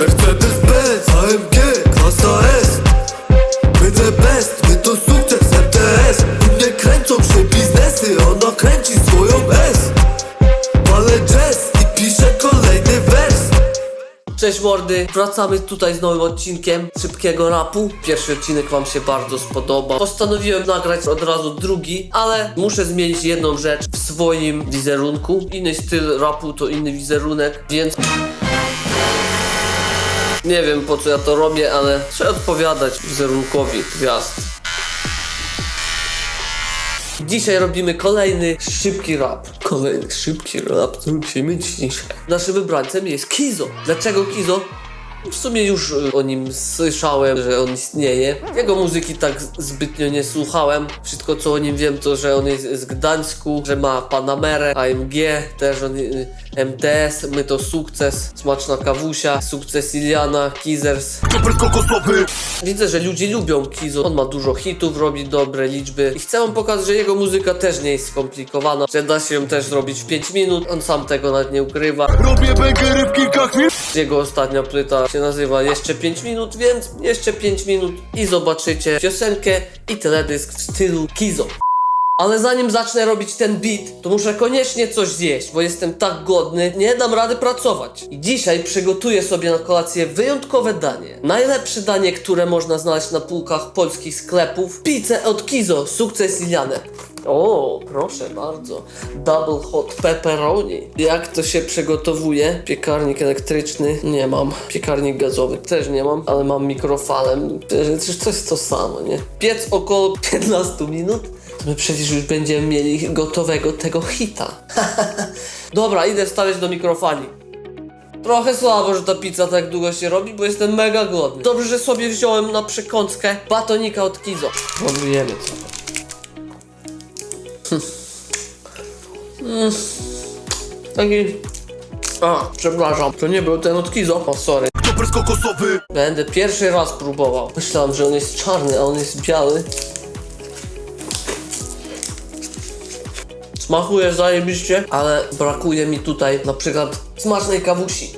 AMG, klasa S best, my to sukces, MTS U mnie kręcą się biznesy, ona kręci swoją S Palę jazz i kolejny wers Cześć mordy, wracamy tutaj z nowym odcinkiem szybkiego rapu. Pierwszy odcinek wam się bardzo spodoba. Postanowiłem nagrać od razu drugi, ale muszę zmienić jedną rzecz w swoim wizerunku. Inny styl rapu to inny wizerunek, więc... Nie wiem po co ja to robię, ale trzeba odpowiadać wizerunkowi gwiazd. Dzisiaj robimy kolejny szybki rap. Kolejny szybki rap, co musimy dzisiaj. Naszym wybrańcem jest Kizo. Dlaczego Kizo? W sumie już y, o nim słyszałem, że on istnieje. Jego muzyki tak zbytnio nie słuchałem. Wszystko co o nim wiem to, że on jest z Gdańsku, że ma Panamerę, AMG, też on y, MTS, my to sukces, smaczna kawusia, sukces Iliana, Kizers. Dobry kokosowy Widzę, że ludzie lubią Kizo. On ma dużo hitów, robi dobre liczby. I chcę wam pokazać, że jego muzyka też nie jest skomplikowana, że da się ją też zrobić w 5 minut. On sam tego nawet nie ukrywa. Robię bęgery w kilka chwil Jego ostatnia płyta się nazywa Jeszcze 5 minut, więc jeszcze 5 minut i zobaczycie piosenkę i teledysk w stylu Kizo. Ale zanim zacznę robić ten beat, to muszę koniecznie coś zjeść, bo jestem tak głodny, nie dam rady pracować. I dzisiaj przygotuję sobie na kolację wyjątkowe danie. Najlepsze danie, które można znaleźć na półkach polskich sklepów. Pizzę od Kizo, sukces Iliane. O, proszę bardzo. Double hot pepperoni. Jak to się przygotowuje? Piekarnik elektryczny nie mam. Piekarnik gazowy też nie mam, ale mam mikrofalem. Przecież to jest to samo, nie? Piec około 15 minut. To my przecież już będziemy mieli gotowego tego hita. Dobra, idę wstawiać do mikrofali. Trochę słabo, że ta pizza tak długo się robi, bo jestem mega głodny. Dobrze, że sobie wziąłem na przekąskę batonika od Kizo. Próbujemy trochę. Taki... A, przepraszam, to nie był ten od Kizo. O, sorry. Dobry kokosowy Będę pierwszy raz próbował. Myślałem, że on jest czarny, a on jest biały. Smakuje zajebiście, ale brakuje mi tutaj na przykład smacznej kawusi.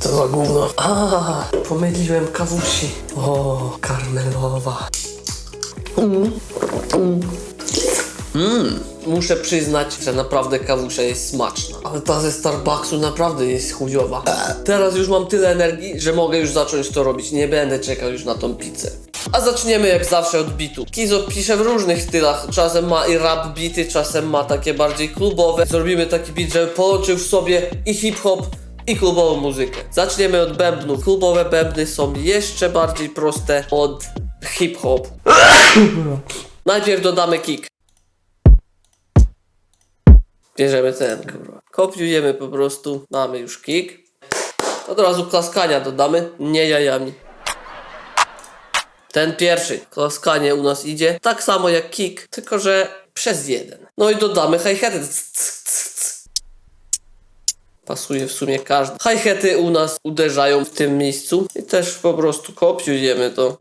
Co za gówno. A, pomyliłem kawusi. O, karmelowa. Muszę przyznać, że naprawdę kawusza jest smaczna. Ale ta ze Starbucksu naprawdę jest chujowa. Teraz już mam tyle energii, że mogę już zacząć to robić. Nie będę czekał już na tą pizzę. A zaczniemy jak zawsze od bitu. Kizo pisze w różnych stylach. Czasem ma i rap bity, czasem ma takie bardziej klubowe. Zrobimy taki bit, żeby połączył w sobie i hip-hop, i klubową muzykę. Zaczniemy od bębnów. Klubowe bębny są jeszcze bardziej proste od hip-hop. Najpierw dodamy kick. Bierzemy ten, kurwa. Kopiujemy po prostu, mamy już kick. Od razu klaskania dodamy, nie jajami. Ten pierwszy, klaskanie u nas idzie, tak samo jak kick, tylko że przez jeden. No i dodamy cs. Pasuje w sumie każdy. Hi-haty u nas uderzają w tym miejscu i też po prostu kopiujemy to.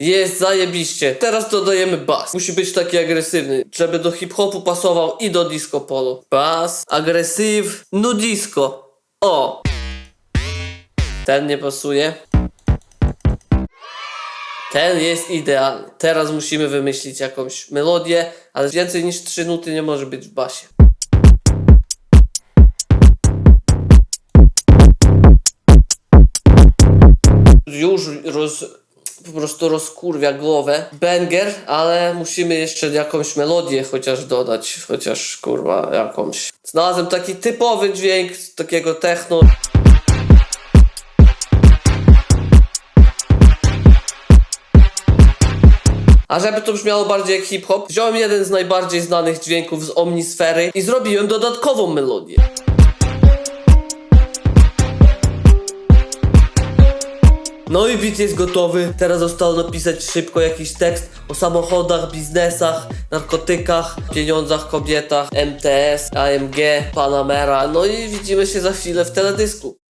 Jest zajebiście. Teraz dodajemy bas. Musi być taki agresywny, żeby do hip-hopu pasował i do disco polo. Bas, agresyw, disco. O! Ten nie pasuje. Ten jest idealny. Teraz musimy wymyślić jakąś melodię, ale więcej niż 3 nuty nie może być w basie. Już roz, po prostu rozkurwia głowę. Banger, ale musimy jeszcze jakąś melodię chociaż dodać, chociaż kurwa jakąś. Znalazłem taki typowy dźwięk takiego techno. A żeby to brzmiało bardziej jak hip-hop, wziąłem jeden z najbardziej znanych dźwięków z Omnisfery i zrobiłem dodatkową melodię. No i beat jest gotowy. Teraz zostało napisać szybko jakiś tekst o samochodach, biznesach, narkotykach, pieniądzach, kobietach, MTS, AMG, Panamera. No i widzimy się za chwilę w teledysku.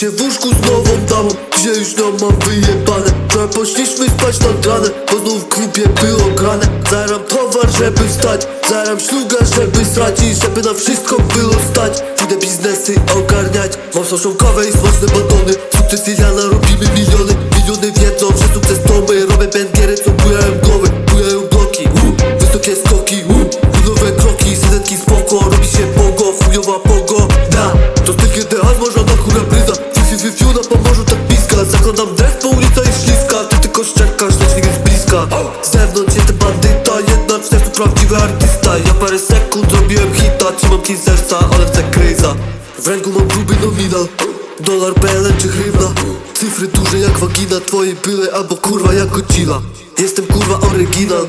Się w łóżku z nową damą. Dzisiaj już ją mam wyjebane? Wczoraj poszliśmy spać nad ranem Bo znów w klubie było grane. Zaram towar, żeby wstać. Zaram śluga, żeby stracić Żeby na wszystko było stać. Idę biznesy ogarniać. Mam soszą kawę i smaczne batony. Sukces Iliana, robimy miliony. Miliony wiedzą, że sukces to my. Robię bęgiery, co bujają głowy Ja parę sekund zrobiłem hita Trzymam kij serca, ale chcę kryza W ręku mam gruby nominal Dolar, PLN czy hrywna. Cyfry duże jak wagina Twoje byle albo kurwa jak Godzilla Jestem kurwa oryginal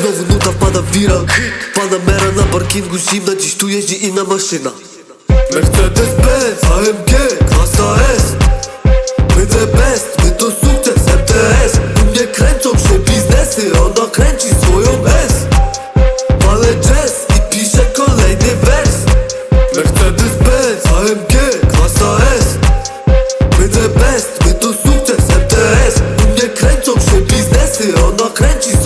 Znowu nuta wpada w viral. Panamera na parkingu zimna Dziś tu jeździ inna maszyna. Mercedes-Benz, AMG, klasa S. My best, Ty ono kręci